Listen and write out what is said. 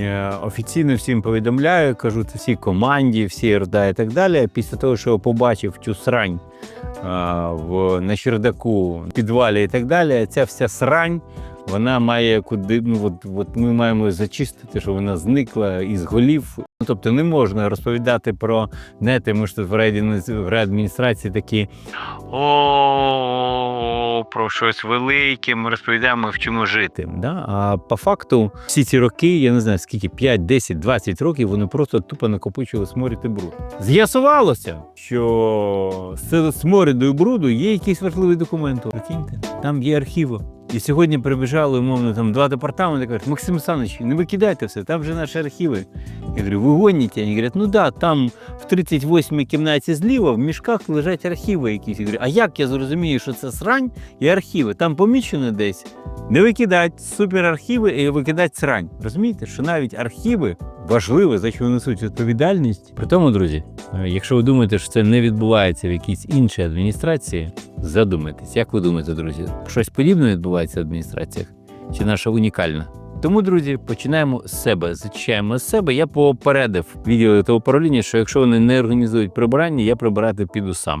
е, офіційно всім повідомляю, кажу це всій команді, всій РДА і так далі. Після того, що побачив цю срань а, в, на чердаку, підвалі і так далі, ця вся срань. Вона має куди, ну от, от ми маємо зачистити, щоб вона зникла із голів. Ну, тобто не можна розповідати про не тому що в райадміністрації такі о, про щось велике, ми розповідаємо, в чому жити. Да? А по факту, всі ці роки, я не знаю скільки, 5, 10, 20 років, вони просто тупо накопичували сморід і бруд. З'ясувалося, що з сморіду і бруду є якісь важливі документи. Прикиньте, там є архіви. І сьогодні прибіжали, умовно, там два департаменти кажуть, Максим Олександрович, не викидайте все, там вже наші архіви. Я говорю, ви гоніте? Вони говорять, ну да, там в 38-й кімнаті зліва в мішках лежать архіви якісь. Я говорю, а як я зрозумію, що це срань і архіви? Там помічено десь. Не викидать суперархіви і викидать срань. Розумієте, що навіть архіви важливі, за що несуть відповідальність. При тому, друзі, якщо ви думаєте, що це не відбувається в якійсь іншій адміністрації, задумайтесь. Як ви думаєте, друзі, щось подібне відбувається в адміністраціях? Чи наша унікальна? Тому, друзі, починаємо з себе, зачищаємо з себе. Я попередив відділи та управління, що якщо вони не організують прибирання, я прибирати піду сам.